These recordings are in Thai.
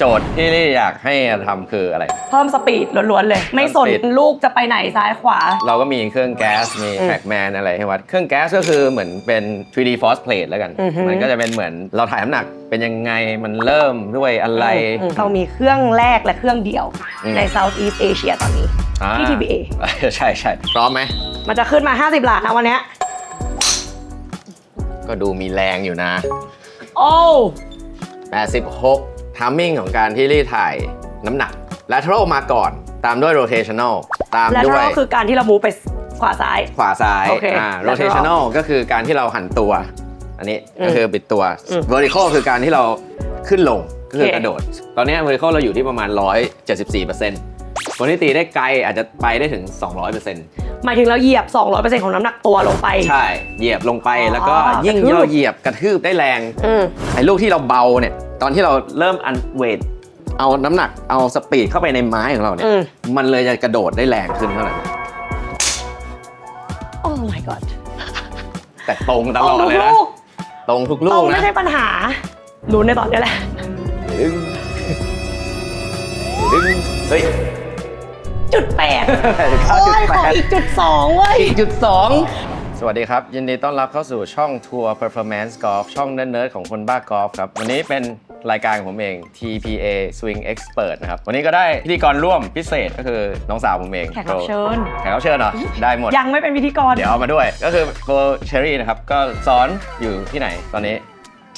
โจทย์ที่ลี่อยากให้ทำคืออะไร เพิ่มสปีดล้วนๆเลย ไม่สนสปีดลูกจะไปไหนซ้ายขวา เราก็มีเครื่องแก๊ส มีอืม trackman อะไรให้วัด เครื่องแก๊สก็คือเหมือนเป็น 3D force plate แล้วกัน อือฮึ มันก็จะเป็นเหมือนเราถ่ายน้ำหนักเป็นยังไง มันเริ่มด้วยอะไร อืมเรามีเครื่องแรกและเครื่องเดียวอืม ใน Southeast Asia ตอนนี้ อ่าที่ TBA ใช่ใช่พร้อมไหม มันจะขึ้นมา 50 หลานะวันเนี้ยก็ดูมีแรงอยู่นะ โอ้86 timing ของการที่ลี่ถ่ายน้ำหนัก lateral มาก่อน ตามด้วย rotational ตามและด้วยก็คือการที่เรามูไปขวาซ้าย ขวาซ้าย โอเคอ่า lateral rotational ก็คือการที่เราหันตัว อันนี้อืมก็คือบิดตัว อืม vertical คือการที่เราขึ้นลง ก็คือโอเค กระโดด ตอนนี้ vertical เราอยู่ที่ประมาณ 174%คนที่ตีได้ไกลอาจจะไปได้ถึง 200% หมายถึงเราเหยียบ 200%ของน้ำหนักตัวลงไป ใช่ เหยียบลงไปอ๋อแล้วก็ยิ่งกระทืบ เราเหยียบกระทืบได้แรง อืม ไอ้ลูกที่เราเบาเนี่ย ตอนที่เราเริ่มอันเวทเอาน้ำหนักเอาสปีดเข้าไปในไม้ของเราเนี่ยอืม มันเลยจะกระโดดได้แรงขึ้นเท่านั้นโอ้ my god แต่ตรงตลอดเลยทุกนะลูกตรงทุกตลูรกงนะไม่ใช่ปัญหาลุ้นในตอนนี้แหละ ดึงดึงเฮ้ย จุดแปดเก้าโอ้จุดยแปขอดอีกจุดสองเว้ยอีกจุดสองสวัสดีครับ ยินดีต้อนรับเข้าสู่ช่องทัวร์ performance golf ช่องเนิร์ดๆของคนบ้ากอล์ฟครับ วันนี้เป็นรายการของผมเอง TPA Swing Expert นะครับ วันนี้ก็ได้พิธีกรร่วมพิเศษก็คือน้องสาวผมเองแขกรับเชิญแขกรับเชิญเหรอ ได้หมด ยังไม่เป็นพิธีกร เดี๋ยวเอามาด้วย ก็คือโกเชอรี่นะครับ ก็สอนอยู่ที่ไหนตอนนี้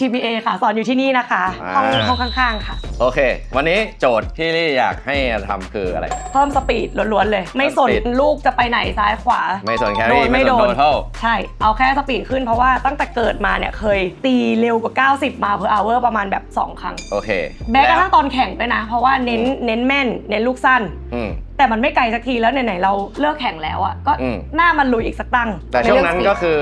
TPA ค่ะ สอนอยู่ที่นี่นะคะอ่าห้องห้องข้างๆค่ะ โอเค วันนี้โจทย์ที่ลี่อยากให้ทำคืออะไร เพิ่มสปีดล้วนๆเลย ไม่สนสปีด ลูกจะไปไหนซ้ายขวา ไม่สนแคโดรี่นไม่ไม่สนโดโดน นเท่า ใช่ เอาแค่สปีดขึ้นเพราะว่าตั้งแต่เกิดมาเนี่ยเคยตีเร็วกว่า 90 มาเพอร์อเวอร์ประมาณแบบ 2 ครั้ง โอเคแม้กระทั่งล้วตอนแข่งด้วยนะ เพราะว่าเน้นเน้นแม่น เน้นลูกสั้น อืม แต่มันไม่ไกลสักทีแล้วไหนๆเราเลิกแข่งแล้วอะก็อืม หน้ามันลุยอีกสักตั้งแต่ช่วงนั้นใเรื่ก็สปีดคือ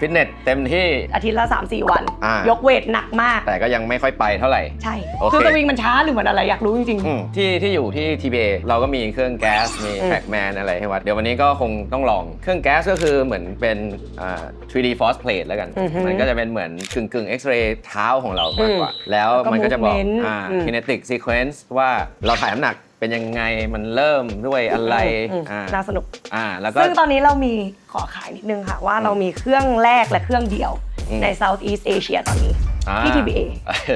ฟิตเนสเต็มที่ อาทิตย์ละ 3-4 วัน อ่าย ยกเวทหนักมาก แต่ก็ยังไม่ค่อยไปเท่าไหร่ ใช่ โอเค คือสวิงมันช้าหรือมันอะไรอยากรู้จริง อืมที่ที่อยู่ที่ TBA เราก็มีเครื่องแก๊ส มีอืม trackman อะไรให้วัด เดี๋ยววันนี้ก็คงต้องลอง เครื่องแก๊สก็คือเหมือนเป็นอ่า 3D force plate แล้วกัน อือฮึมันก็จะเป็นเหมือนกึ่งกึ่งเอ็กซเรย์เท้าของเรามากกว่า แล้วแล้วก็มันก็จะบอก movement อ่า อืม kinetic sequence ว่าเราถ่ายน้ำหนัก เป็นยังไงมันเริ่มด้วยอะไรอืมอ่าน่าสนุก อ่าแล้วก็ ซึ่งตอนนี้เรามีขอขายนิดนึงค่ะว่าเรามีเครื่องแรกและเครื่องเดียวอืม ใน Southeast Asia ตอนนี้ อ่าที่ TBA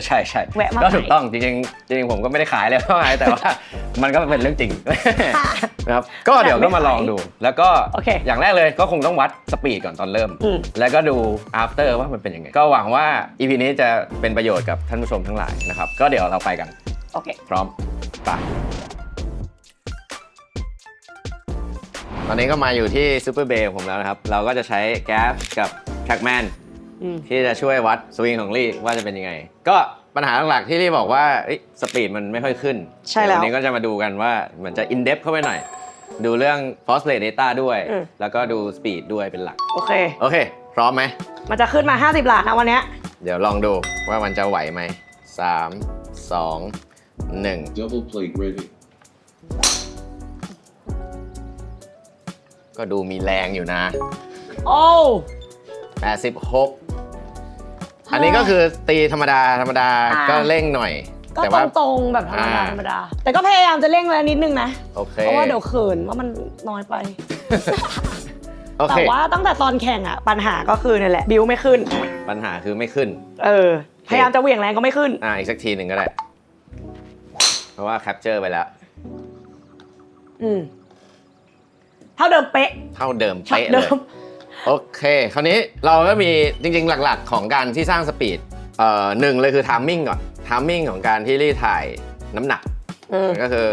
ใช่ใช่แวะมาก็ขายถูกต้องจริงๆจริงๆผมก็ไม่ได้ขายเลยเท่าไหร่แต่ว่า มันก็เป็นเรื่องจริงนะครับก็เดี๋ยวก็มาลองดู แล้วก็โอเคอย่างแรกเลยก็คงต้องวัดสปีดก่อนตอนเริ่ม อืม แล้วก็ดู after ว่ามันเป็นยังไง ก็หวังว่า EP นี้จะเป็นประโยชน์กับท่านผู้ชมทั้งหลายนะครับ ก็เดี๋ยวเราไปกันโอเค พร้อม ไปตอนนี้ก็มาอยู่ที่ซูเปอร์เบย์ผมแล้วนะครับ เราก็จะใช้แก๊สกับ Trackman อืมที่จะช่วยวัดสวิงของลี่ว่าจะเป็นยังไง ก็ปัญหาหลักๆที่ลี่บอกว่าเอ้ยสปีดมันไม่ค่อยขึ้น ใช่แล้วเดี๋ยวันนี้ก็จะมาดูกันว่ามันจะ in depth เข้าไปหน่อย ดูเรื่อง force plate data ด้วยอืมแล้วก็ดูสปีดด้วยเป็นหลัก โอเค โอเค พร้อมไหม มันจะขึ้นมา 50 หลานะวันเนี้ยเดี๋ยวลองดูว่ามันจะไหวไหม 3 2 1 Double plate ready. ก็ดูมีแรงอยู่นะ โอ้86 อันนี้ก็คือตีธรรมดาธรรมดาอ่า ก็เร่งหน่อย ก็แต่ตว่า รงๆแบบธรรมดาอ่า ธรรมดา แต่ก็พยายามจะเร่งแล้วนิดนึงนะ โอเคเพราะว่าเดี๋ยวเขินว่ามันน้อยไป โอแต่เค ว่าตั้งแต่ตอนแข่งอะปัญหาก็คือนี่แหละ บิวไม่ขึ้น ปัญหาคือไม่ขึ้น เออ พยายามจะเหวี่ยงแรงก็ไม่ขึ้น อ่าอีกสักทีหนึ่งก็ได้เพ ราะว่าแคปเจอร์ไปแล้ว อืม เท่าเดิมเป๊ะเท่าเดิมช็อตเป๊ะเลเดิย ม โอเค คราวนี้เราก็มีจริง ๆ หลักๆ ของการที่สร้างสปีดเอ่อหนึ่งเลยคือทามมิ่งก่อนทามมิ่งของการที่รีถ่ายน้ำหนัก อืมก็คือ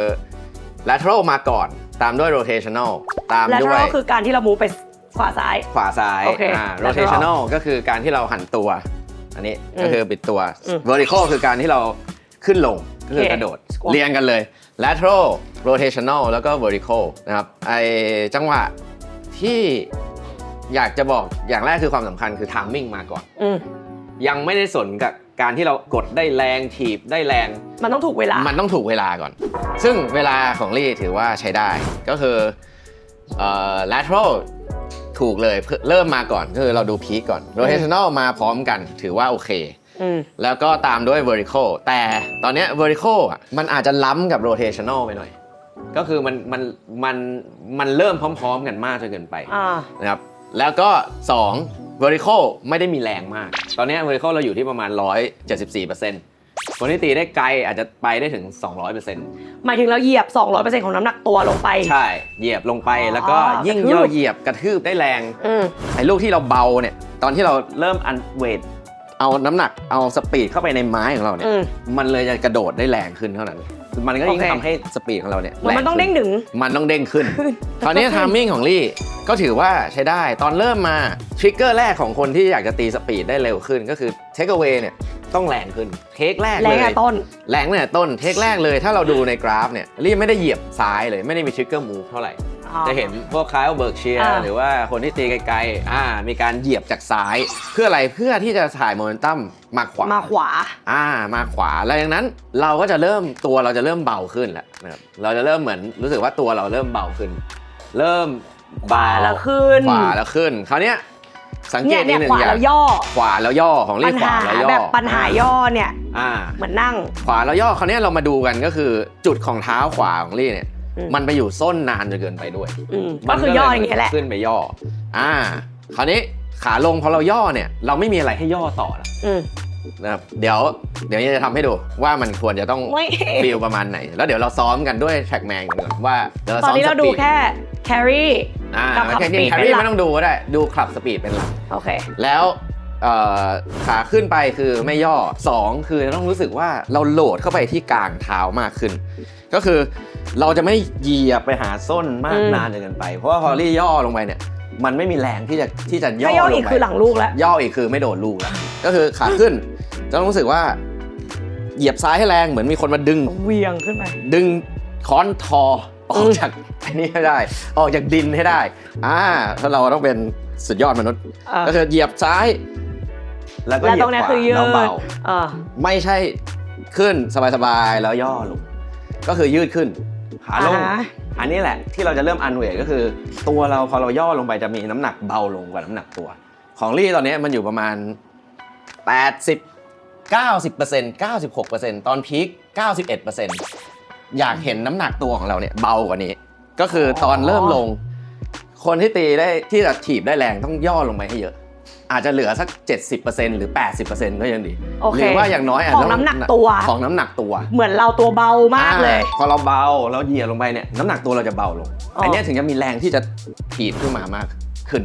lateral มาก่อนตามด้วย rotational ตามและด้วยก็คือการที่เรามูไปขวาซ้าย ขวาซ้ายโอเคอ่า lateral rotational ก็คือการที่เราหันตัว อันนี้อืมก็คือบิดตัว อืม vertical คือการที่เราขึ้นลง ก็คือโอเคกระโดด squat เรียงกันเลย lateral rotational แล้วก็ vertical นะครับไอจังหวะที่อยากจะบอกอย่างแรกคือความสำคัญคือ timing มาก่อน อืมยังไม่ได้สนกับการที่เรากดได้แรงถีบได้แรง มันต้องถูกเวลามันต้องถูกเวลาก่อน ซึ่งเวลาของลี่ถือว่าใช้ได้ ก็คือเอ่อ lateral ถูกเลยเพิ่งเริ่มมาก่อนก็คือเราดูพีคก่อน rotational มาพร้อมกันถือว่าโอเคอืม แล้วก็ตามด้วย vertical แต่ตอนเนี้ย vertical อะมันอาจจะล้ำกับ rotational ไปหน่อย ก็คือมันมันมันมันเริ่มพร้อม ๆ กันมากจนเกินไปอ่านะครับแล้วก็ 2 vertical ไม่ได้มีแรงมาก ตอนเนี้ย vertical เราอยู่ที่ประมาณ 174%คนที่ตีได้ไกลอาจจะไปได้ถึง 200%หมายถึงเราเหยียบ 200%ของน้ำหนักตัวลงไป ใช่ เหยียบลงไปแล้วก็อ๋อยิ่งกระทืบเราเหยียบกระทืบได้แรงอืมไอ้ลูกที่เราเบาเนี่ย ตอนที่เราเริ่มอันเวท เอาน้ำหนักเอาสปีดเข้าไปในไม้ของเราเนี่ยอืม มันเลยจะกระโดดได้แรงขึ้นเท่านั้น มันก็ยิ่งโอเค ทำให้สปีดของเราเนี่ยเหมือนมันต้องแรเด้งขึ้ดึง มันต้องเด้งขึ้นขึ้นคราวนี้แล้วก็ขึ้นทามมิ่งของลี่ก็ถือว่าใช้ได้ตอนเริ่มมาทริกเกอร์แรกของคนที่อยากจะตีสปีดได้เร็วขึ้น ก็คือเทคเอา a y เนี่ยต้องแรงขึ้นเทคแรกแรเลงย อะต้น แรงตั้งแต่ต้นเทคแรกเลยถ้าเราดูในกราฟเนี่ยลี่ไม่ได้เหยียบซ้ายเลยไม่ได้มีทริกเกอร์มูฟเท่าไหร่ จะเห็นพวกคล้ายเบิร์กเชียอ่าหรือว่าคนที่ตีไกลๆอ่ามีการเหยียบจากซ้าย เพื่ออะไรเพื่อที่จะถ่ายโมเมนตัมมาขวามาขวาอ่ามาขวาแล้วดังนั้นเราก็จะเริ่มตัวเราจะเริ่มเบาขึ้นแล้วนะครับเราจะเริ่มเหมือนรู้สึกว่าตัวเราเริ่มเบาขึ้น เริ่มขวาแล้วขึ้นขวาแล้วขึ้นคราวเนี้ยสังเกเนี่ยตเนี่นิยดหนึ่ขงวาอย่างแล้วย่อ ขวาแล้วย่อของปัลี่ญขวาหาแล้วย่อแบบปัญหาย่อเนี่ยอ่าเหมือนนั่ง ขวาแล้วย่อคราวเนี้ยเรามาดูกันก็คือ จุดของเท้าขวาของลี่เนี่ยอื มมันไปอยู่ส้นนานจนเกินไปด้วยอืมก็คือย่ออย่างเงี้ยแหละขึ้นไปย่อ อ่า คราวนี้ขาลงพอเราย่อเนี่ย เราไม่มีอะไรให้ย่อต่อแล้วอืมนะครับเดี๋ยวเดี๋ยวจะทำให้ดูว่ามันควรจะต้องไม่ฟีลประมาณไหน แล้วเดี๋ยวเราซ้อมกันด้วยแท็กแมนกันก่อนว่าดี๋ยวตอนซ้มนี้เราดูสปีแค่ carry อ่ากับขับแค่จริง speed แคเป็นรี่หลักไม่ต้องดูก็ได้ ดูขับสปีดเป็นหลักโอเค แล้วเอ่อ ขาขึ้นไปคือไม่ย่อ 2 คือต้องรู้สึกว่าเราโหลดเข้าไปที่กลางเท้ามากขึ้น ก็คือเราจะไม่เหยียบไปหาส้นมากอืมนานจนเกินไป เพราะว่าพอรี่ย่อลงไปเนี่ยมันไม่มีแรงที่จะที่จะย่ถ้าอย่อลอีกงไปคือหลังลูกแล้วย่ออีกคือไม่โดนลูกแล้วก็คือขาขึ้นจะต้องรู้สึกว่า เหยียบซ้ายให้แรงเหมือนมีคนมาดึงเหวียงขึ้นไปดึงค้อนทอออือกมจากอันนี้ให้ได้ ออกจากดินให้ได้อ่าถ้าเราต้องเป็นสุดยอดมนุษย์เออก็คือเหยียบซ้าย แล้วก็แล้วเหยีตยรบงเนี้ยขวาคือยืดแล้วเบาเออไม่ใช่ขึ้นสบายๆแล้วย่อลง ก็คือยืดขึ้นขาลง อ่าฮะ อันนี้แหละที่เราจะเริ่มอันเวทก็คือ ตัวเราพอเราย่อลงไปจะมีน้ำหนักเบาลงกว่าน้ำหนักตัว ของลี่ตอนนี้มันอยู่ประมาณ 80 90% 96%ตอนพีค91%อยากเห็นน้ำหนักตัวของเราเนี่ยเบากว่านี้ ก็คือตอนเริ่มลง คนที่ตีได้ที่จะถีบได้แรงต้องย่อลงไปให้เยอะ อาจจะเหลือสัก 70%หรือ 80%ก็ยังดี โอเคหรือว่าอย่างน้อยอาจขอจะงต้น้ำหนักตัว ของน้ำหนักตัวเหมือนเราตัวเบามากเลย อ่พอเราเบาเราเหยียบลงไปเนี่ยน้ำหนักตัวเราจะเบาลง อ๋ออั อันเนี้ยถึงจะมีแรงที่จะถีบขึ้นมามากขึ้น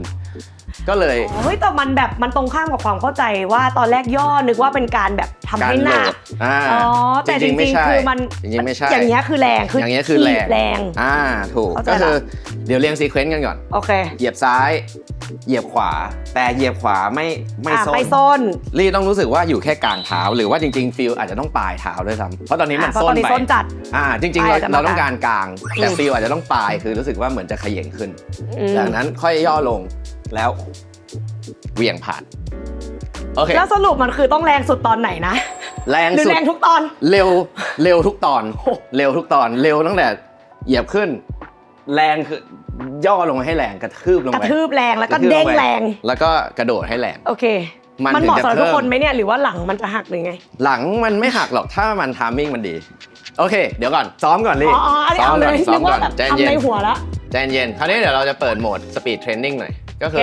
ก็เลย เฮ้ยแต่มันแบบมันตรงข้ามกับความเข้าใจว่าตอนแรกย่อนึกว่าเป็นการแบบ ทำการให้โหหลนักดอ่าอ๋อแต่จๆไม่ริงใช่ๆคือมันจริงๆไม่ใช่อย่างเงี้ยคือแรงคืออย่างเงี้ยคือแรงถีบแรงอ่าถูกเข้าใจก็คือละเดี๋ยวเรียงซีเควนต์กันก่อนโอเคเหยียบซ้าย เหยียบขวา แต่เหยียบขวาไม่ไม่อะส้นไปส้นลี่ต้องรู้สึกว่าอยู่แค่กลางเท้า หรือว่าจริง ๆฟิลอาจจะต้องปลายเท้าด้วยซ้ำเพราะตอนนี้มันอะเพราะส้ตอนนนี้ไปส้นจัดอ่าจริงๆเราปลายจะมาเราต้องการกลาง แต่อืมฟิลอาจจะต้องปลายคือรู้สึกว่าเหมือนจะเขย่งขึ้นอืมจากนั้นค่อยย่อลงแล้วเหวี่ยงผ่าน โอเค แล้วสรุปมันคือต้องแรงสุดตอนไหนนะ แรงหรือสุด แรงทุกตอน เร็ว เร็วทุกตอน เร็วทุกตอน เร็วตั้งแต่เหยียบขึ้น แรงคือย่อลงมาให้แรงกระทืบลงกระไปทืบแรงแล้วก็ระทืบเด้งไปแรง แล้วก็กระโดดให้แรง โอเค มันมันเหมาะถึงจะสำหรับทุกเพิ่มคนไหมเนี่ยหรือว่าหลังมันจะหักหรือไง หลังมันไม่หักหรอกถ้ามันทามมิ่งมันดี โอเค เดี๋ยวก่อน ซ้อมก่อนลี่อ๋ออ๋ออันนี้ซ้อมเอาเลก่อนยซ้อนึมกก่ว่าอนแบบใจทำเย็นในหัวละ ใจเย็นคราวนี้เดี๋ยวเราจะเปิดโหมดสปีดเทรนนิ่งหน่อย ก็คือ โอเค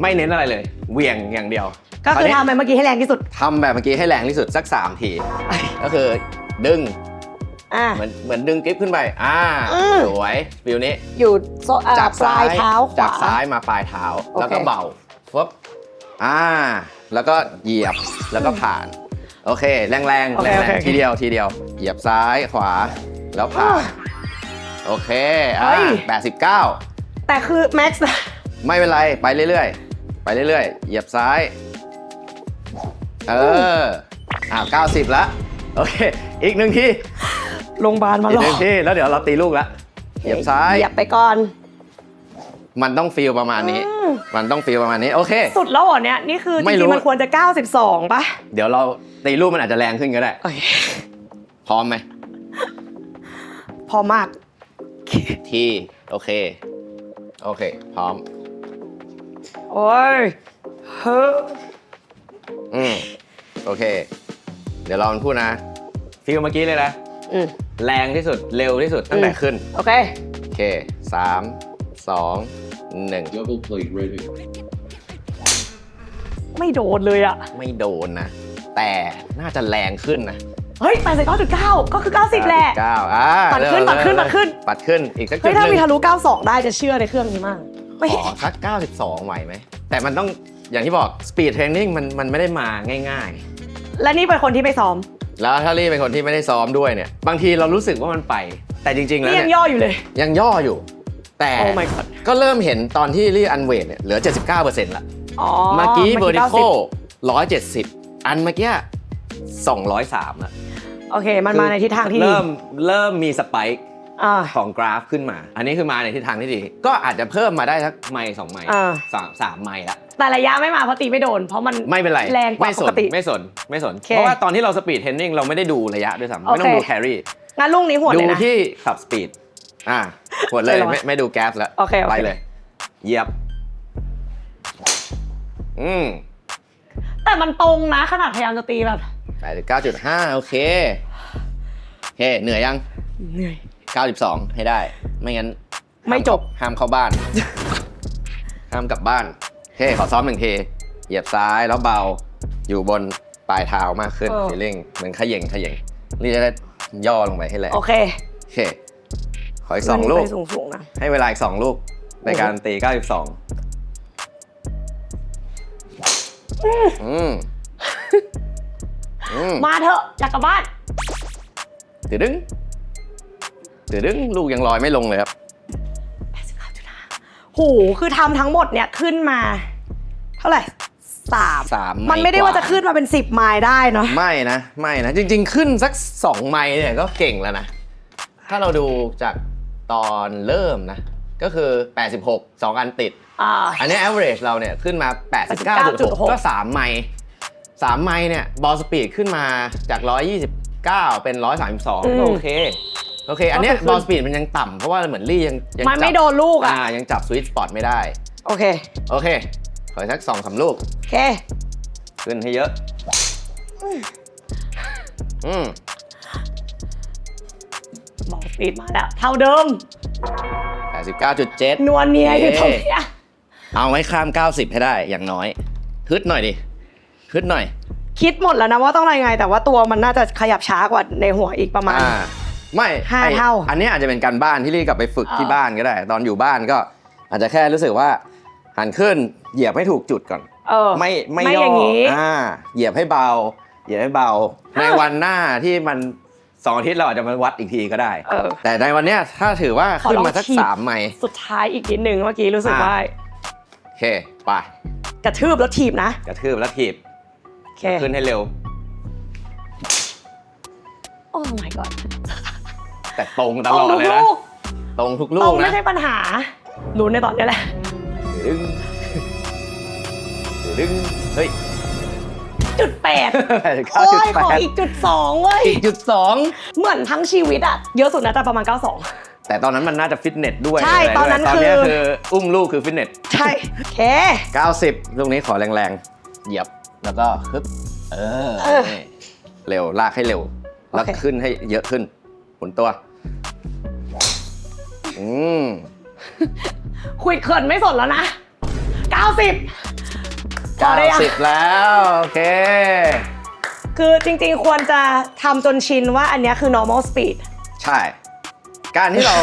ไม่เน้นอะไรเลย เหวี่ยงอย่างเดียวก็คือราวนี้ทำไปเมื่อกี้ให้แรงที่สุดทำแบบเมื่อกี้ให้แรงที่สุดสัก 3 ที ก็คือดึงอ่าเหมือนเหมือนดึงกริปขึ้นไป อ่า อืม สวยฟิวนี้ อยู่โซอ่าจากปลาซ้ายยเท้าขจากวาซ้ายมาปลายเท้า โอเค แล้วก็เบาปุ๊บอ่า แล้วก็เหยียบแล้วก็ผ่าน โอเค แรงๆแรงโอเคโอเคๆทีเดียวทีเดียว เหยียบซ้ายขวาแล้วผ่าน โอเคเฮ้อ่ายแปดสิบเก้าแต่คือแม็กซ์ ไม่เป็นไร ไปเรื่อยๆ ไปเรื่อยๆ เหยียบซ้าย เอออ่าเก้าสิบละ โอเค อีกหนึ่งที โรงพยาบาลมาอีหกรหอนึ่งที แล้วเดี๋ยวเราตีลูกละ เหยียบซ้าย เหยียบไปก่อน มันต้องฟีลประมาณนี้ อืม มันต้องฟีลประมาณนี้ โอเค สุดแล้วเหรอเนี่ย นี่คือจไม่รู้ ริงๆมันควรจะ 92 ป่ะเดี๋ยวเราตีลูกมันอาจจะแรงขึ้นก็ได้ โอเคพร้อมไหม พอมาก ที โอเค โอเค พร้อม โอ้ยเฮ้ออืมโอเค เดี๋ยวลองพูดนะฟิลเมื่อกี้เลยนะ อืมแรงที่สุดเร็วที่สุดตั้งแต่อืมขึ้น โอเค โอเคสามสองหนึ่ง Double plate rating. ไม่โดนเลยอะไม่โดนนะ แต่น่าจะแรงขึ้นนะเฮ้ย89.9ก็คือ90แหละ เก้าอ่าปัดขึ้นเร็วปัดขึ้นเร็วปัดขึ้น ปัดขึ้นอีกสักจุเฮ้ดยหถ้านึ่มีงทะลุ 92 ได้จะเชื่อในเครื่องนี้มาก ไม่ ขอสัก 92 ไหวไหม แต่มันต้องอย่างที่บอก speed training มันมันไม่ได้มาง่ายและนี่เป็นคนที่ไม่ซ้อมๆ แล้วถ้ารีเป็นคนที่ไม่ได้ซ้อมด้วยเนี่ย บางทีเรารู้สึกว่ามันไป แต่จริง ๆ แล้วนี่เนี่ยังยย่ออยู่เลย ยังย่ออยู่ แต่โอ้ my god ก็เริ่มเห็นตอนที่รีอันเวทเนี่ยเหลือ 79%ละ อ๋อเมื่อกี้เมื่อกี้ vertical 170 อันเมื่อกี้ 203ละโอเค มันมาในทิศทางที่ดี เริ่มเริ่มมีสไปค์ อ่า ของกราฟขึ้นมา อันนี้คือมาในทิศทางที่ดี ก็อาจจะเพิ่มมาได้สักไมล์สองไมล์อ่า สามสามไมล์ละ แต่ระยะไม่มาเพราะตีไม่โดน เพราะมัน ไม่เป็นไรแรงกว่าไม่สปนกติไม่สนไม่สน โอเคเพราะว่าตอนที่เราสปีดเทรนนิ่งเราไม่ได้ดูระยะด้วยซ้ำไม่ต้องโอเค ดูแครี่งั้นลูกนี้หัวดูเลยนะ ที่ขับสปีดอ่าหมดเลยใจร้อนไม่ไม่ดูแก๊สแล้วโอเคโอเค ไปเลยเหยียบ อืมแต่มันตรงนะขนาดพยายามจะตีแบบแปดเก้าจุดห้าโอเคโอเค เหนื่อยยัง เหนื่อย 92 ให้ได้ ไม่งั้นไม่จบ ห้ามเข้าบ้าน ห้ามกลับบ้านโอเคขอซ้อมหนึ่งทีเหยียบซ้ายแล้วเบาอยู่บนปลายเท้ามากขึ้นเออ ฟีลลิ่งเหมือนเขย่งเขย่งนี่จะได้ย่อลงไปให้แรงโอเคโอเคขออีกสองลูกไปสูงๆนะ ให้เวลาอีกสองลูกในการตี 92 อืม อืมมาเถอะอยากกลับบ้านตืดดึง ตืดดึงลูกยังลอยไม่ลงเลยครับโหคือทำทั้งหมดเนี่ยขึ้นมา เท่าไหร่สามสามไมล์มันไม่ได้กว่าว่าจะขึ้นมาเป็น10ไมล์ได้เนาะไม่นะไม่นะ จริง ๆ ขึ้นสัก2ไมล์เนี่ยก็เก่งแล้วนะ ถ้าเราดูจากตอนเริ่มนะ ก็คือ 86 2 อันติดอ่าอันนี้ average เราเนี่ยขึ้นมา 89.6 ก็ 3 ไมล์3ไมล์เนี่ยบอลสปีดขึ้นมาจาก 129 เป็น 132อืมก็โอเค โอเค อันเนี้ยก็คือบอลสปีดมันยังต่ำเพราะว่าเหมือนลี่ยังยังมันไม่จับโดนลูกอะ อ่ายังจับสวิตช์สปอตไม่ได้ โอเค โอเค ขออีกสักสองสามลูก โอเค ขึ้นให้เยอะ อืมบอกสปีดมาแล้ว เท่าเดิม89.7นวลเนียอยู่ตรงเนี้ยเอาไว้ข้าม 90 ให้ได้อย่างน้อยฮึดหน่อยดิฮึดหน่อยคิดหมดแล้วนะว่าต้องอะไรไง แต่ว่าตัวมันน่าจะขยับช้ากว่าในหัวอีกประมาณ อ่า ไม่ห้าไอ้เท่า อันนี้อาจจะเป็นการบ้านที่รีกลับไปฝึกเออที่บ้านก็ได้ ตอนอยู่บ้านก็อาจจะแค่รู้สึกว่าหันขึ้นเหยียบให้ถูกจุดก่อน เออ ไม่ไม่ไม่ย่อย่างนี้ อ่าเหยียบให้เบา เหยียบให้เบา ในวันหน้าที่มันสองอาทิตย์เราอาจจะมาวัดอีกทีก็ได้ เออ แต่ในวันเนี้ยถ้าถือว่าขอขึ้นลองมาสักฉีด สามไมล์สุดท้ายอีกนิดนึงเมื่อกี้รู้สึกอ่าว่า โอเคไปกระทืบแล้วถีบนะกระทืบแล้วถีบโอเคขึ้นให้เร็ว โอ้ my god แต่ตรงตลอดทุกเลยนะลูกตรงทุกตลูรกงไม่นะใช่ปัญหารู้ในตอนนี้แหละ ดึงดึงเฮ้ยจุดแปดเก้าโอ้จุดยแปขอดอีกจุดสองเว้ยอีกจุดสองเหมือนทั้งชีวิตอะเยอะสุดนะแต่ประมาณ 92 แต่ตอนนั้นมันน่าจะฟิตเนสด้วยใช่ะไรด้วยตอนนั้นตอนเนี้ยคือ คืออุ้มลูกคือฟิตเนส ใช่ โอเค 90 ลูกนี้ขอแรงๆ เหยียบ แล้วก็ฮึบเออเออนี่เร็ว ลากให้เร็ว แล้วโอเค ขึ้นให้เยอะขึ้นหมุนตัว อืมคุยเขินไม่สนแล้วนะ 90พอได้ยัง90แล้ว โอเค คือจริงๆ ควรจะทำจนชินว่าอันเนี้ยคือ normal speed ใช่ การที่เรา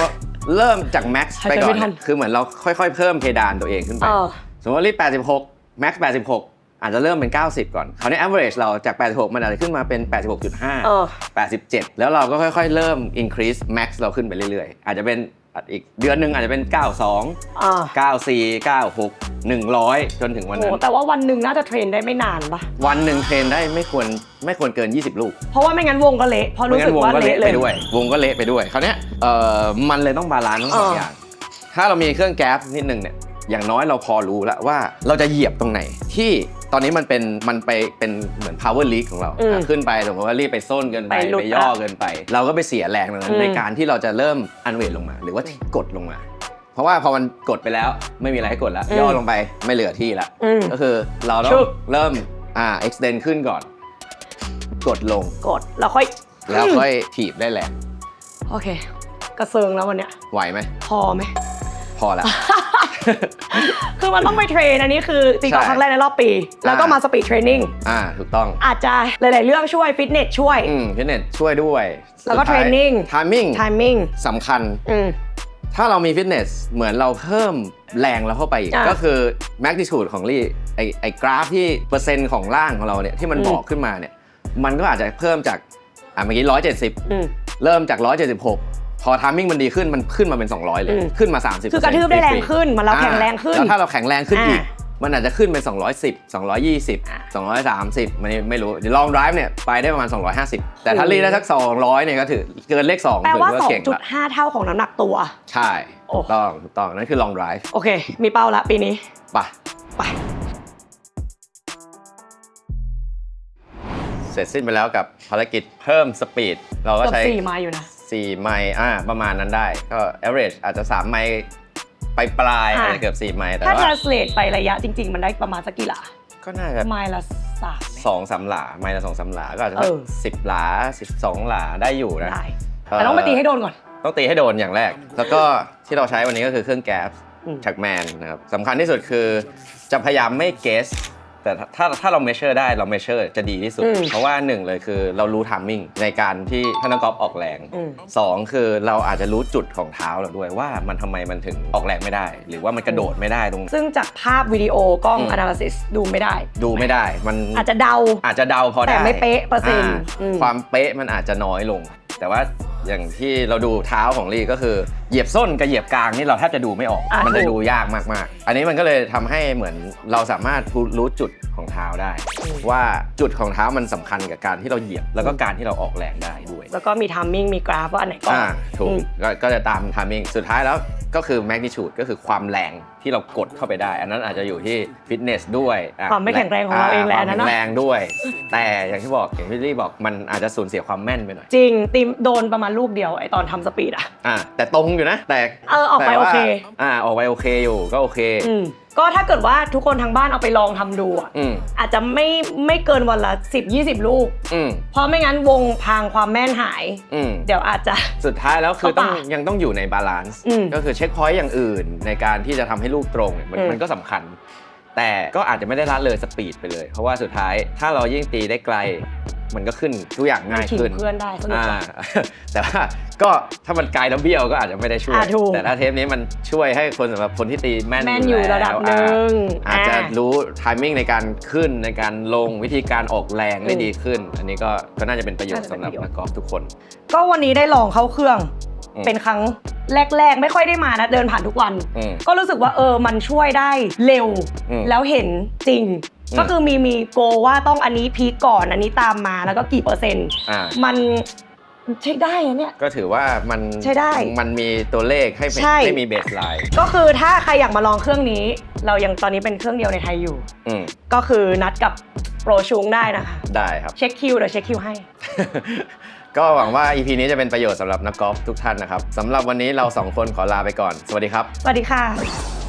เริ่มจากแม็กซ์หายไปใจก่อไม่นทันคือเหมือนเราค่อยๆ เพิ่มเพดานตัวเองขึ้นไป เออ สมมติว่ารีบ86 แม็กซ์86 อาจจะเริ่มเป็น 90 ก่อนคราวนี้ average เราจาก 86 มันอาจจะขึ้นมาเป็น เอ86.5 อ 87 แล้วเราก็ค่อยๆ เริ่ม increase max เราขึ้นไปเรื่อยๆ อาจจะเป็นอีกเดือนหนึ่งอาจจะเป็น 92 อ่า94 96 100 จนถึงวันโหนั้น แต่ว่าวันหนึ่งน่าจะเทรนได้ไม่นานปะวันหนึ่งเทรนได้ไม่ควรไม่ควรเกิน 20 ลูกเพราะว่าไม่งั้นวงก็เละเพราะรู้สึกว่าไม่งั้นวงก็เละเละเลไปย ด้วย วงก็เละไปด้วยคราวเนี้ยเอ่อมันเลยต้องบาลานซ์ทั้งสองเออออ ย่าง ถ้าเรามีเครื่องแก๊สนิดนึงเนี่ยอย่างน้อยเราพอรู้แล้วว่าเราจะเหยียบตรงไหนที่ ตอนนี้มันเป็นมันไปเป็นเหมือน power leak ของเราอืมอะขึ้นไปสมมติว่ารีบไปส้นเกินไปไปหลุดไปย่อเกินไป เราก็ไปเสียแรงตรงนั้อืนม ในการที่เราจะเริ่มอันเวทลงมา หรือว่ากดลงมา เพราะว่าพอมันกดไปแล้วไม่มีอะไรให้กดแล้ว ย่อลงไปไม่เหลือที่ละ อืม ก็คือเราต้อชึงบ เริ่มอ่า extend ขึ้นก่อน กดลงกดแล้วค่อยแล้วค่อยถีบได้แรงโอเค กระเซิงแล้ววันเนี้ยไหวไหมพอไหม พอแล้ว คือมันต้องไปเทรนอันนี้คือตีกอล์ฟใช่ครั้งแรกในรอบปี แล้วก็อ่ามมาสปีดเทรนนิ่งอ่าถูกต้องอาจจะหลาย ๆ เรื่องช่วยฟิตเนสช่วยอืมฟิตเนสช่วยด้วย แล้วก็ training ทามมิ่งท i มิ่งสำคัญอืมถ้าเรามีฟิตเนสเหมือนเราเพิ่มแรงเราเข้าไปอีกอะก็คือแมกนิทูดของลี่ไอไอกราฟที่เปอร์เซ็นต์ของร่างของเราเนี่ยที่มันอืมบอกขึ้นมาเนี่ยมันก็อาจจะเพิ่มจากอะเมื่อกี้170อืมเริ่มจาก176 พอทามมิ่งมันดีขึ้นมันขึ้นมาเป็น 200 เลยอืมขึ้นมา 30คือกระทืบได้แรงขึ้นมันเราแข็งแรงขึ้นแล้วถ้าเราแข็งแรงขึ้นอีกอ่ามันอาจจะขึ้นเป็น 210อ่า220 230 มันไม่รู้เดี๋ยวลอง drive เนี่ยไปได้ประมาณ 250 แต่ถ้ารีดได้สัก 200 เนี่ยก็ถือเกินเลข 2 แปลถือว่าว่าเก่งละ2.5 เท่าของน้ำหนักตัว ใช่โอ้ถูกต้องถูกต้อง นั่นคือ long drive โอเค มีเป้าละปีนี้ไปะไปเสร็จสิ้นไปแล้วกับภารกิจเพิ่มสปีดเราก็เกือบใช้สี่ไมาอยู่นะ 4 ไมล์อ่าประมาณนั้นได้ก็ average อาจจะ 3 ไมล์ไปปลายๆอะอาจจะเกือบ 4 ไมล์แต่ถ้า ว่า translate ไประยะจริง ๆ มันได้ประมาณสักกี่หลาก็น่าจะไมล์ละสามไหม สองสามหลา ไมล์ละสองสามหลา ก็อาจจะเออ สิบหลาสิบสองหลาได้อยู่นะได้แต่ต้องไปตีให้โดนก่อน ต้องตีให้โดนอย่างแรก แล้วก็ที่เราใช้วันนี้ก็คือเครื่องแก๊สอืม จากแมนนะครับสำคัญที่สุดคือจะพยายามไม่เกส แต่ถ้าถ้าเราเมเชอร์ได้เราเมเชอร์จะดีที่สุด อืมเพราะว่าหนึ่งเลยคือเรารู้ทามมิ่งในการที่ถ้านักกอล์ฟออกแรงอืม สองคือเราอาจจะรู้จุดของเท้าเราด้วยว่ามันทำไมมันถึงออกแรงไม่ได้ หรือว่ามันกระโดดไม่ได้ตรงซึ่งจากภาพวิดีโอกล้องอืม analysis ดูไม่ได้ ดูไม่ได้ มันอาจจะเดา อาจจะเดาพอได้แต่ไม่เป๊ะเปอร์เซ็นต์าอืม ความเป๊ะมันอาจจะน้อยลง แต่ว่าอย่างที่เราดูเท้าของลี่ก็คือเหยียบส้นกับเหยียบกลางนี่เราแทบจะดูไม่ออก อะมันจะถูก ดูยากมากๆ อันนี้มันก็เลยทำให้เหมือนเราสามารถรู้จุดของเท้าได้ ว่าจุดของเท้ามันสำคัญกับการที่เราเหยียบ แล้วก็การที่เราออกแรงได้ด้วย แล้วก็มี timing มีกราฟว่าอันไหนก่อน อ่าถูอืกม ก็ก็จะตามทามิ่งสุดท้ายแล้วก็คือแมกนิ t ูดก็คือความแรงที่เรากดเข้าไปได้ อันนั้นอาจจะอยู่ที่ฟิตเนสด้วยอะความไม่แข็งแรงของเราเองแหละควาอัมนนั้นแข็นะงแรงด้วย แต่อย่างที่บอกอย่างที่ลี่บอกมันอาจจะสูญเสียความแม่นไปหน่อย จริงตีมโดนประมาณลูกเดียวไอตอนทำสปีดอะอ่าแต่ตรงอยู่นะ แต่เออออกไปแต่ว่าโอเค อ่าออกไปโอเคอยู่ก็โอเค อืมก็ถ้าเกิดว่าทุกคนทางบ้านเอาไปลองทำดูอะอืมอาจจะไม่ไม่เกินวันละ 10 20 ลูก อืมเพราะไม่งั้นวงพังความแม่นหาย อืม เดี๋ยวอาจจะ สุดท้ายแล้วคือต้องเข้าป่ายังต้องอยู่ในบาลานซ์อืมก็คือเช็คพอยต์อย่างอื่น ในการที่จะทำให้ลูกตรงเนี่ยมันอืม มันก็สำคัญ แต่ก็อาจจะไม่ได้ละเลยสปีดไปเลย เพราะว่าสุดท้ายถ้าเรายิ่งตีได้ไกลมันก็ขึ้นทุกอย่างง่ายขิงขึ้นเพื่อนได้สนุกอ่ากว่าแต่ว่าก็ถ้ามันไกลแล้วเบี้ยวก็อาจจะไม่ได้ช่วยอ่าถูกแต่ถ้าเทปนี้มันช่วยให้คนสำหรับคนที่ตีแม่นแม่นอยู่ระดับหนึ่งอ่าอาจจะอ่ารู้ทามมิ่งในการขึ้นในการลงวิธีการออกแรงได้อืมดีขึ้น อันนี้ก็ก็น่าจะเป็นประโยชน์น่าจะเป็นสำหรับประโยชน์นักกอล์ฟทุกคน ก็วันนี้ได้ลองเข้าเครื่องอืมเป็นครั้งแรกๆ ไม่ค่อยได้มานะเดินผ่านทุกวันอืมก็รู้สึกว่าเออมันช่วยได้เร็วอืมแล้วเห็นจริงอืม ก็คือมีมีโกว่าต้องอันนี้พีคก่อนอันนี้ตามมาแล้วก็กี่เปอร์เซ็นต์อ่า มันใช้ได้นะเนี่ย ก็ถือว่ามันใช้ได้มันมีตัวเลขให้เป็นใช่ ให้มีเบสไลน์ก็คือถ้าใครอยากมาลองเครื่องนี้ เรายังตอนนี้เป็นเครื่องเดียวในไทยอยู่ อืมก็คือนัดกับโปรชุงได้นะคะ ได้ครับ เช็คคิวเดี๋ยวเช็คคิวให้ ก็หวังว่า EP นี้จะเป็นประโยชน์สำหรับนักกอล์ฟทุกท่านนะครับสำหรับวันนี้เราสองคนขอลาไปก่อน สวัสดีครับ สวัสดีค่ะ